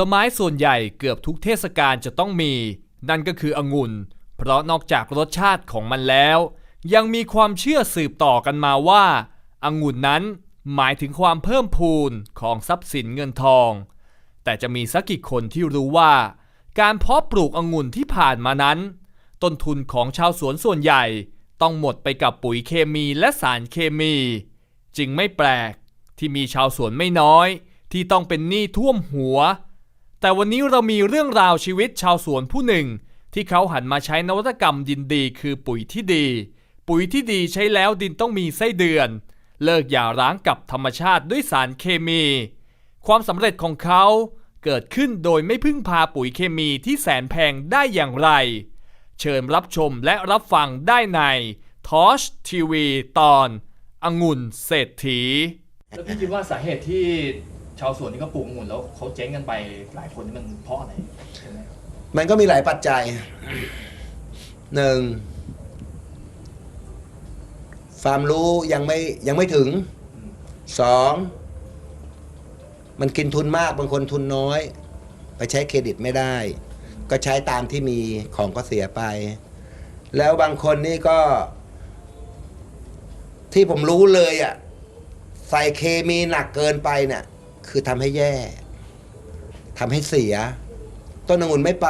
ลไม้ส่วนใหญ่เกือบทุกเทศกาลจะต้องมี นั่นก็คือองุ่น เพราะนอกจากรสชาติของมันแล้ว ยังมีความเชื่อสืบต่อกันมาว่าองุ่นนั้นหมายถึงความเพิ่มพูนของทรัพย์สินเงินทอง แต่จะมีสักกี่คนที่รู้ว่า การเพาะปลูกองุ่นที่ผ่านมานั้น ต้นทุนของชาวสวนส่วนใหญ่ต้องหมดไปกับปุ๋ยเคมีและสารเคมี จึงไม่แปลกที่มีชาวสวนไม่น้อย ที่ต้องเป็นหนี้ท่วมหัว แต่วันนี้เรามีเรื่องราวชีวิตชาวสวนผู้หนึ่ง ที่เขาหันมาใช้นวัตกรรมดินดีคือปุ๋ยที่ดี ปุ๋ยที่ดีใช้แล้วดินต้องมีไส้เดือน เลิกอย่าร้างกับธรรมชาติด้วยสารเคมี ความสำเร็จของเขาเกิดขึ้นโดยไม่พึ่งพาปุ๋ยเคมีที่แสนแพงได้อย่างไร เชิญรับชมและรับฟังได้ในทอชทีวีตอน องุ่นเศรษฐี แล้วพี่คิดว่าสาเหตุที่ ชาวสวนที่เขาปลูกองุ่นแล้วเขาเจ๊งกันไปหลายคนนี่มันเพราะอะไรใช่ไหมมันก็มีหลายปัจจัยหนึ่งความรู้ยังไม่ยังไม่ถึงสองมันกินทุนมากบางคนทุนน้อย ไปใช้เครดิตไม่ได้ ก็ใช้ตามที่มีของก็เสียไป แล้วบางคนนี่ก็ ที่ผมรู้เลยอะ่ะใส่เคมีหนักเกินไปเนี่ย คือทำให้แย่ทำให้เสีย ต้นองุ่นไม่ไป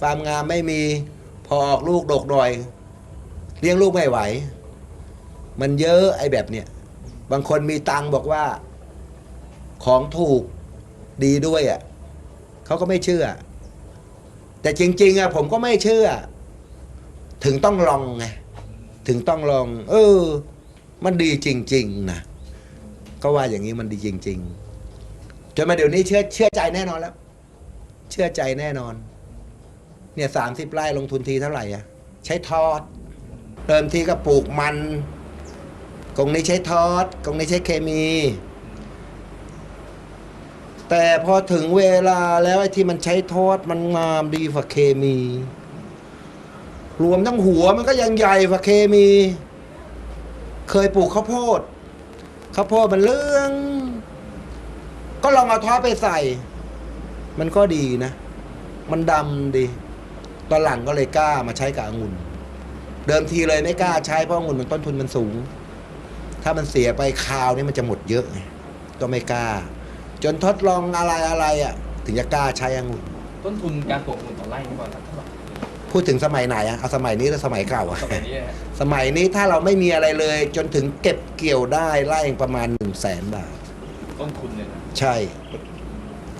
ฟาร์มงามไม่มี พอออกลูกดกหน่อย เลี้ยงลูกไม่ไหว มันเยอะไอ้แบบเนี้ยบางคนมีตังค์บอกว่า ของถูกดีด้วยอะ่ะเขาก็ไม่เชื่อ แต่จริง ๆอะผมก็ไม่เชื่อ ถึงต้องลองไงถึงต้องลอง เออ มันดีจริง ๆนะก็ว่าอย่างนี้มันดีจริง ๆ จนมาเดี๋ยวนี้เชื่อเชื่อใจแน่นอนแล้ว เชื่อใจแน่นอน เนี่ยสามสิบไร่ลงทุนทีเท่าไหร่อะใช้ทอดเริ่มทีก็ปลูกมันกรงนี้ใช้ทอดกรงนี้ใช้เคมี แต่พอถึงเวลาแล้วไอ้ที่มันใช้ทอดมันงามดีกว่าเคมี รวมทั้งหัวมันก็ยังใหญ่กว่าเคมี เคยปลูกข้าวโพดข้าวโพดมันเรื่อง ก็ลองเอาทอดไปใส่ มันก็ดีนะ มันดำดี ตอนหลังก็เลยกล้ามาใช้กับองุ่น เดิมทีเลยไม่กล้าใช้เพราะองุ่นมันต้นทุนมันสูง ถ้ามันเสียไปคราวนี้มันจะหมดเยอะไงก็ไม่กล้า จนทดลองอะไรอะไรอะ ถึงจะกล้าใช้องุ่น ต้นทุนการปลูกองุ่นต่อไร่นี่ประมาณเท่าไหร่พูดถึงสมัยไหนอะเอาสมัยนี้หรือสมัยเก่าอะสมัยนี้นะฮะสมัยนี้ถ้าเราไม่มีอะไรเลย จนถึงเก็บเกี่ยวได้ไร่ประมาณหนึ่งแสนบาท ต้นทุนเลยนะใช่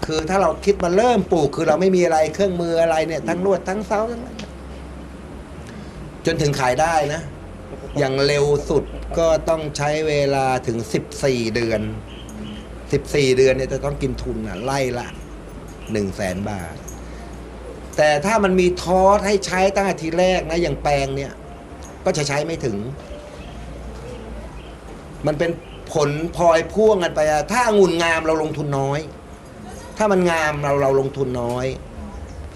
คือถ้าเราคิดมาเริ่มปลูก คือเราไม่มีอะไรเครื่องมืออะไรเนี่ย ทั้งลวดทั้งเสาทั้งอะไรจนถึงขายได้นะ อย่างเร็วสุดก็ต้องใช้เวลาถึงสิบสี่เดือนสิบสี่เดือนเนี่ยจะต้องกินทุนอะไล่ละหนึ่งแสนบาท แต่ถ้ามันมีทอสให้ใช้ตั้งแต่ทีแรกนะอย่างแปลงเนี่ย ก็จะใช้ไม่ถึง มันเป็น ผลพลอยพ่วงกันไปอะถ้าองุ่นงามเราลงทุนน้อย ถ้ามันงามเราเราลงทุนน้อย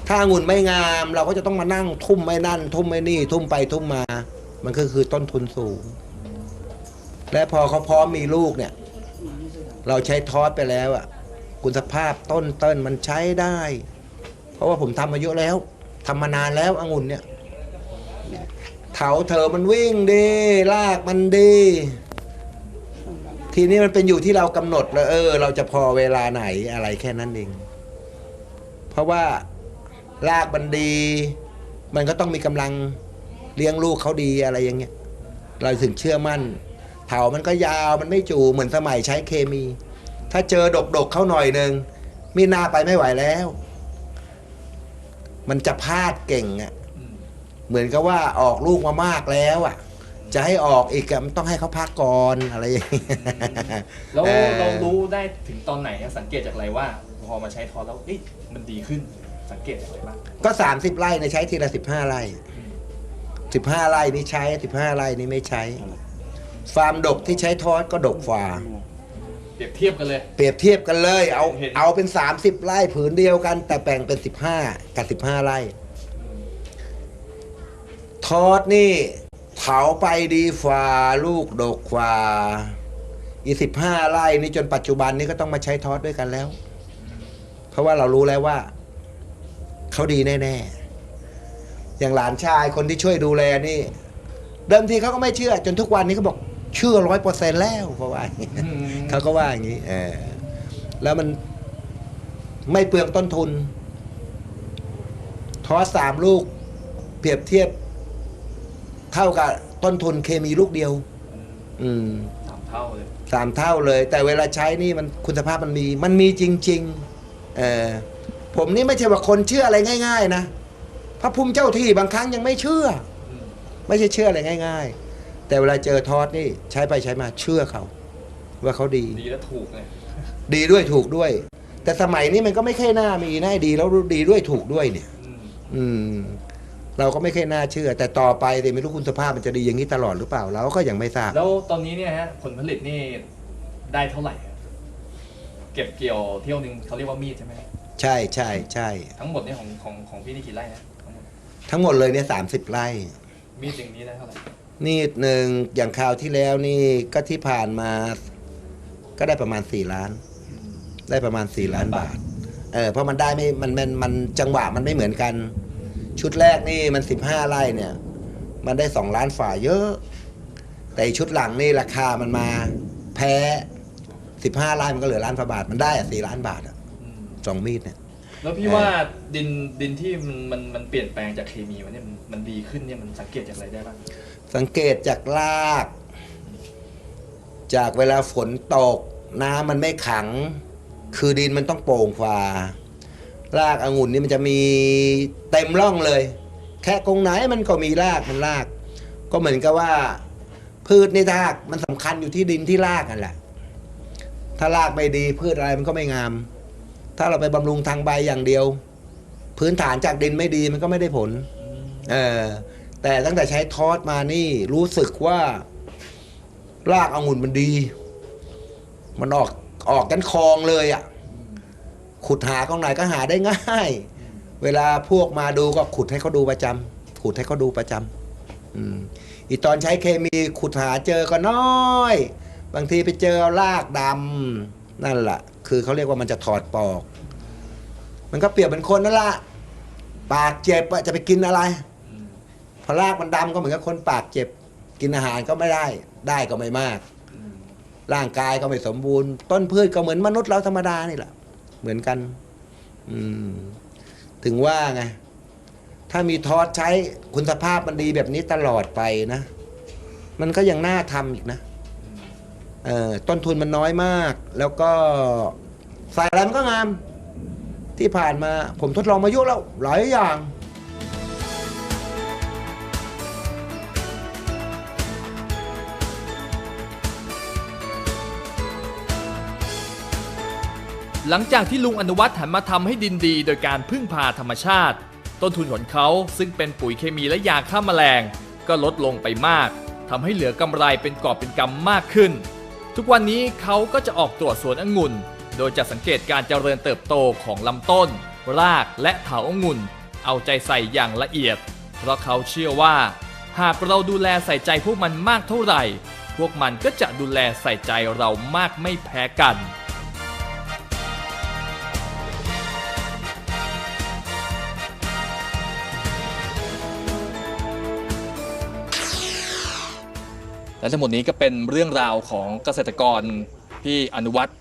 ถ้าองุ่นไม่งามเราก็จะต้องมานั่งทุ่มไม่นั่น ทุ่มไม่นี่ ทุ่มไปทุ่มมา มันก็คือต้นทุนสูง และพอเขาพร้อมมีลูกเนี่ย เราใช้ทอสไปแล้วอะคุณสภาพต้นเต้นมันใช้ได้ เพราะว่าผมทำมาเยอะแล้วทำมานานแล้วองุ่นเนี่ยเถาเถอมันวิ่งดีรากมันดี ทีนี้มันเป็นอยู่ที่เรากำหนดแล้วเออ เราจะพอเวลาไหนอะไรแค่นั้นเอง เพราะว่ารากมันดี มันก็ต้องมีกำลังเลี้ยงลูกเขาดีอะไรอย่างเงี้ย เราถึงเชื่อมั่น เถามันก็ยาวมันไม่จูเหมือนสมัยใช้เคมี ถ้าเจอดกดกๆเข้าหน่อยหนึ่งมีหน้าไปไม่ไหวแล้ว มันจะพลาดเก่งอะ่ะ เหมือนกับว่าออกลูกมามากแล้วอะ่ะ จะให้ออกอีกอะมันต้องให้เขาพักก่อนอะไรอย่างเงี้ย แล้วออ เรารู้ได้ถึงตอนไหนอะสังเกตจากอะไรว่า พอมาใช้ทอสแล้วเอ๊ะมันดีขึ้นสังเกตจากอะไรบ้าง ก็สามสิบไร่ในยใช้ทีละสิบห้าไร่สิบห้าไร่นี่ใช้สิบห้าไร่นี่ไม่ใช้ ฟาร์มดกที่ใช้ทอดก็ดกฝ่าเปรียบเทียบกันเลย เปรียบเทียบกันเลย เอาเห็น เอาเป็นสามสิบไร่ผืนเดียวกัน แต่แบ่งเป็นสิบห้ากับสิบห้าไร่ทอดนี่ เผาไปดีฝ่าลูกดกฝ่าอีสิบห้าไร่นี่จนปัจจุบันนี้ก็ต้องมาใช้ทอดด้วยกันแล้ว เพราะว่าเรารู้แล้วว่าเขาดีแน่ๆ อย่างหลานชายคนที่ช่วยดูแลนี่ เดิมทีเขาก็ไม่เชื่อ จนทุกวันนี้เขาบอกเชื่อร้อยเปอร์เซ็นแล้วเพราะว่าอย่างนี้เขาก็ว่าอย่างนี้เออแล้วมันไม่เปลืองต้นทุน ทอสสามลูก เปรียบเทียบ เท่ากับต้นทุนเคมีลูกเดียว อืมสามเท่าเลยสามเท่าเลย แต่เวลาใช้นี่มันคุณภาพมันมี มันมีจริง ๆ เออผมนี่ไม่ใช่ว่าคนเชื่ออะไรง่าย ๆ นะพระภูมิเจ้าที่บางครั้งยังไม่เชื่ออืมไม่ใช่เชื่ออะไรง่าย ๆ แต่เวลาเจอทอสนี่ใช้ไปใช้มาเชื่อเขา ว่าเขาดี ดีและถูกเลยดีด้วยถูกด้วย แต่สมัยนี้มันก็ไม่ค่อยน่ามีนะดีแล้วดีด้วยถูกด้วยเนี่ย อืมอืม เราก็ไม่ค่อยน่าเชื่อ แต่ต่อไปเดี๋ยวไม่รู้คุณสภาพมันจะดีอย่างนี้ตลอดหรือเปล่าเราก็ยังไม่ทราบ แล้วตอนนี้เนี่ยฮะผลผลิตนี่ได้เท่าไหร่ครับเก็บเกี่ยวเที่ยวหนึ่งเขาเรียกว่ามีดใช่ไหมใช่ใช่ใช่ทั้งหมดเนี่ยของของของพี่นี่กี่ไร่นะทั้งหมดทั้งหมดเลยเนี่ยสามสิบไร่ มีดอย่างนี้ได้เท่าไหร่นี่หนึ่งอย่างคราวที่แล้วนี่ก็ที่ผ่านมา ก็ได้ประมาณสี่ล้าน ได้ประมาณสี่ล้านบาทเออเพราะมันได้ไม่มันมันมันจังหวะมันไม่เหมือนกัน ชุดแรกนี่มันสิบห้าไร่เนี่ย มันได้สองล้านฝ่าเยอะ แต่อีกชุดหลังนี่ราคามันมาแพ้สิบห้าไร่มันก็เหลือล้านฝ่าบาท มันได้อะสี่ล้านบาทอะอืมสองมีดเนี่ย แล้วพี่ว่าดินดินที่มันมันมันเปลี่ยนแปลงจากเคมีมันเนี่ยมันมันดีขึ้นเนี่ยมันสังเกตจากอะไรได้บ้างสังเกตจากราก จากเวลาฝนตก น้ำมันไม่ขัง คือดินมันต้องโป่งฟ้า รากองุ่นนี่มันจะมีเต็มร่องเลย แค่กงไหนมันก็มีรากมันราก ก็เหมือนกับว่า พืชนี่ถ้ารากมันสำคัญอยู่ที่ดินที่รากนั่นแหละ ถ้ารากไม่ดีพืชอะไรมันก็ไม่งาม ถ้าเราไปบำรุงทางใบอย่างเดียว พื้นฐานจากดินไม่ดีมันก็ไม่ได้ผล เออแต่ตั้งแต่ใช้ทอสมานี่รู้สึกว่า รากองุ่นมันดี มันออกออกกันคลองเลยอะ่ะ ขุดหาตรงไหนก็หาได้ง่าย เวลาพวกมาดูก็ขุดให้เขาดูประจำขุดให้เขาดูประจำอืมอีตอนใช้เคมีขุดหาเจอก็น้อย บางทีไปเจอรากดำนั่นแหละคือเขาเรียกว่ามันจะถอดปอก มันก็เปรียบเป็นคนนั่นแหละปากเจ็บอะจะไปกินอะไรอืมพอรากมันดำก็เหมือนกับคนปากเจ็บกินอาหารก็ไม่ได้ ได้ก็ไม่มากอืมร่างกายก็ไม่สมบูรณ์ ต้นพืชก็เหมือนมนุษย์เราธรรมดานี่แหละ เหมือนกัน อืม ถึงว่าไง ถ้ามีทอสใช้คุณภาพมันดีแบบนี้ตลอดไปนะ มันก็ยังน่าทำอีกนะเออต้นทุนมันน้อยมาก แล้วก็ใส่อะไรมันก็งาม ที่ผ่านมา ผมทดลองมาเยุแล้ว หลายอย่าง หลังจากที่ลุงอนุวัฒน์หันมาทำให้ดินดี โดยการพึ่งพาธรรมชาติ ต้นทุนของเขาซึ่งเป็นปุ๋ยเคมีและยาฆ่าแมลง ก็ลดลงไปมากทำให้เหลือกำไรเป็นกอบเป็นกำมากขึ้น ทุกวันนี้เขาก็จะออกตรวจสวนองุ่น โดยจะสังเกตการเจริญเติบโตของลำต้น รากและเถาองุ่น เอาใจใส่อย่างละเอียด เพราะเขาเชื่อว่า หากเราดูแลใส่ใจพวกมันมากเท่าไหร่ พวกมันก็จะดูแลใส่ใจเรามากไม่แพ้กัน และทั้งหมดนี้ก็เป็นเรื่องราวของเกษตรกรพี่อนุวัฒน์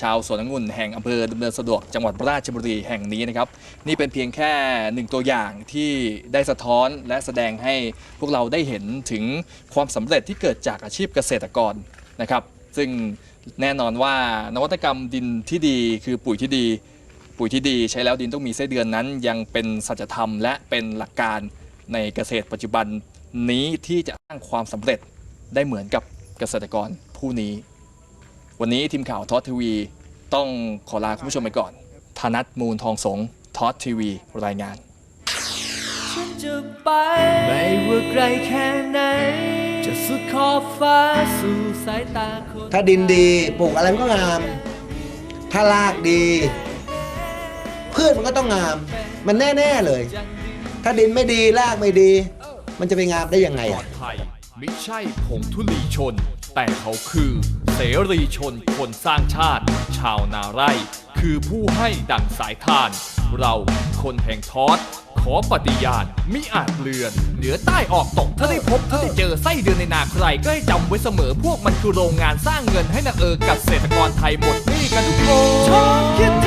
ชาวสวนองุ่นแห่งอำเภอดำเนินสะดวกจังหวัดราชบุรีแห่งนี้นะครับ นี่เป็นเพียงแค่หนึ่งตัวอย่างที่ได้สะท้อนและแสดงให้พวกเราได้เห็นถึงความสำเร็จที่เกิดจากอาชีพเกษตรกรนะครับ ซึ่งแน่นอนว่านวัตกรรมดินที่ดีคือปุ๋ยที่ดี ปุ๋ยที่ดีใช้แล้วดินต้องมีไส้เดือนนั้น ยังเป็นสัจธรรมและเป็นหลักการในเกษตรปัจจุบันนี้ที่จะสร้างความสำเร็จ ได้เหมือนกับเกษตรกรผู้นี้ วันนี้ทีมข่าวทอ t ทีวี ต้องขอลาคุณผู้ชมไปก่อนธนัทมูลทองสงทอ t ทีวีรายงานฉันจะไปไม่ว่าไกลแค่ไหนจะสุดขอบฟ้าสู่สายตาคนถ้าดินดีปลูกอะไรมันก็งาม ถ้ารากดี พืชมันก็ต้องงาม มันแน่ ๆ เลย ถ้าดินไม่ดีรากไม่ดี มันจะไปงามได้ยังไงปลออะดภัย ไม่ใช่ผงทุลีชน แต่เขาคือ เสรีชนคนสร้างชาติ ชาวนาไร่ คือผู้ให้ดั่งสายทาน เราคนแห่งทอด ขอปฏิญาณมิอาจเลือน เหนือใต้ออกตกถ้าได้พบถ้าได้เจอไส้เดือนในนาใคร ก็ให้จำไว้เสมอพวกมันคือโรงงานสร้างเงินให้นาเออกับเกษตรกรไทยหมดหนี้กันทุกคนทบคิด